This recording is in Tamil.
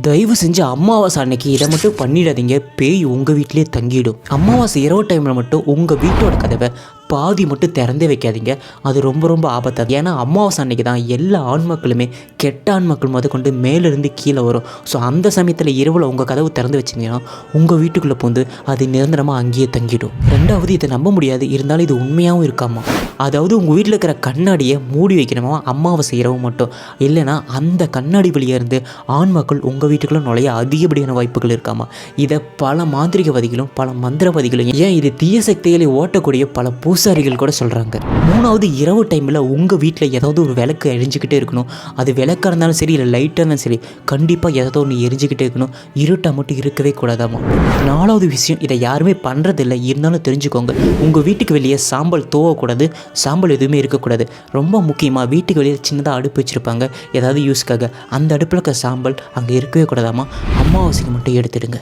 தயவு செஞ்சு அமாவாசை அன்னைக்கு இதை மட்டும் பண்ணிடாதீங்க. பேய் உங்கள் வீட்டிலே தங்கிடும். அமாவாசை இரவு டைமில் மட்டும் உங்கள் வீட்டோட கதவை பாதி மட்டும் திறந்தே வைக்காதீங்க. அது ரொம்ப ரொம்ப ஆபத்தாக ஏன்னா அமாவாசை அன்னைக்கு தான் எல்லா ஆண்மக்களுமே கெட்ட ஆண்மக்கள் முத கொண்டு மேலேருந்து கீழே வரும். ஸோ அந்த சமயத்தில் இரவில் உங்கள் கதவு திறந்து வச்சிங்கன்னா உங்கள் வீட்டுக்குள்ளே போந்து அது நிரந்தரமாக அங்கேயே தங்கிடும். ரெண்டாவது இதை நம்ப முடியாது. இருந்தாலும் இது உண்மையாகவும் இருக்காமா? அதாவது உங்கள் வீட்டில் இருக்கிற கண்ணாடியை மூடி வைக்கணுமா? அமாவாசை இரவு மட்டும். இல்லைன்னா அந்த கண்ணாடி வழியாக இருந்து ஆண் மக்கள் உங்கள் வீட்டுக்குள்ளே நுழைய அதிகப்படியான வாய்ப்புகள் இருக்காமா? இதை பல மாந்திரிகவாதிகளும் பல மந்திரவாதிகளும் ஏன் இது தீய சக்திகளை ஓட்டக்கூடிய பல பூ பூசாரிகள் கூட சொல்கிறாங்க மூணாவது இரவு டைமில் உங்கள் வீட்டில் ஏதாவது ஒரு விளக்கு எரிஞ்சுக்கிட்டே இருக்கணும். அது விளக்காக இருந்தாலும் சரி இல்லை லைட்டாக இருந்தாலும் சரி கண்டிப்பாக ஏதாவது ஒன்று எரிஞ்சுக்கிட்டே இருக்கணும். இருட்டாக மட்டும் இருக்கவே கூடாதாமா? நாலாவது விஷயம் இதை யாருமே பண்ணுறதில்ல இருந்தாலும் தெரிஞ்சுக்கோங்க உங்கள் வீட்டுக்கு வெளியே சாம்பல் தோவக்கூடாது சாம்பல் எதுவுமே இருக்கக்கூடாது. ரொம்ப முக்கியமாக வீட்டுக்கு வெளியே சின்னதாக அடுப்பு வச்சுருப்பாங்க. ஏதாவது யூஸ்க்காக அந்த அடுப்பில் இருக்க சாம்பல் அங்கே இருக்கவே கூடாதாமா? அமாவாசைக்கு மட்டும் எடுத்துடுங்க.